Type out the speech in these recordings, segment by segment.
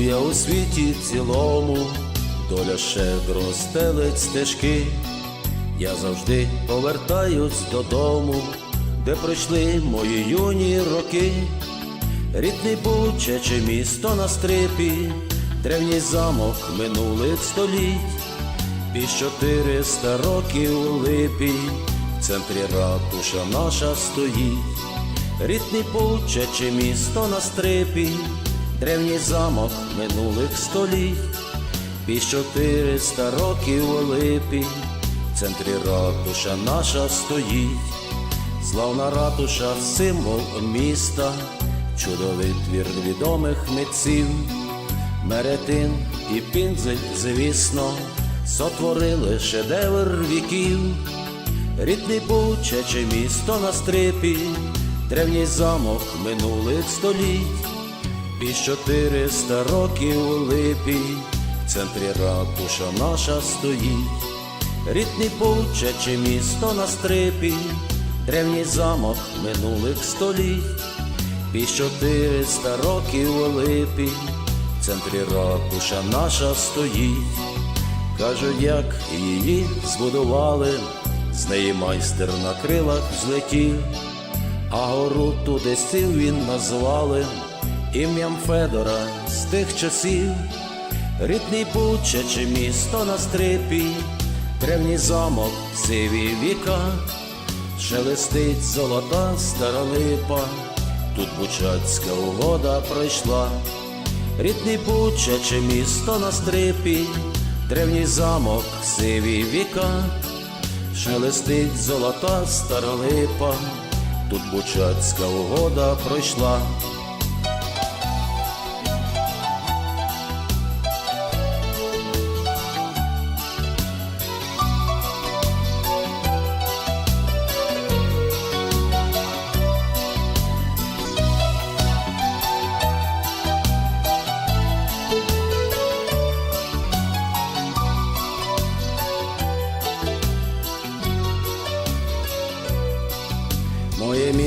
я у світі цілому, доля щедро стелить стежки, я завжди повертаюсь додому, де пройшли мої юні роки, рідний бучаче місто на стрипі, древній замок минулих століть, під 400 років у липі, в центрі ратуша наша стоїть. Рідний Бучаче місто на стрипі, древній замок минулих століть, під 400 років у липі, в центрі ратуша наша стоїть, славна ратуша, символ міста, чудовий твір відомих митців, Меретин і Пінзель, звісно, сотворили шедевр віків. Рідний Бучаче місто на стрипі, древній замок минулих століть, під 400 років у липі, в центрі ратуша наша стоїть. Рідний Бучаче місто на стрипі, древній замок минулих століть, під 400 років у липі, в центрі ратуша наша стоїть. Кажуть, як її збудували, з неї майстер на крилах злетів, а гору туди сів він назвали ім'ям Федора з тих часів, рідний Бучаче місто на стрипі, древній замок сиві віка, шелестить золота стара липа, тут бучацька угода пройшла. Рідний Бучаче місто на стрипі, древній замок, сиві віка, шелестить золота стара липа, тут бучацька угода пройшла.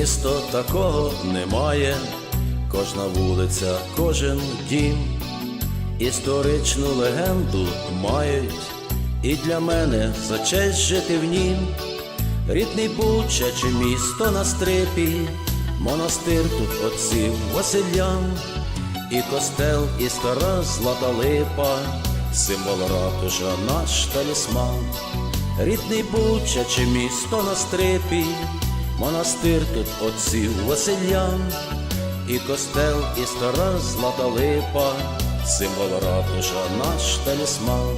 Місто такого немає, кожна вулиця, кожен дім, історичну легенду мають, і для мене за честь жити в нім. Рідний Бучаче місто на стрипі, монастир тут отців Василян, і костел, і стара злата липа, символ ратуша наш талісман. Рідний Бучаче місто на стрипі, монастир тут отців Василян, і костел, і стара злата липа, символ ратуша наш талісман.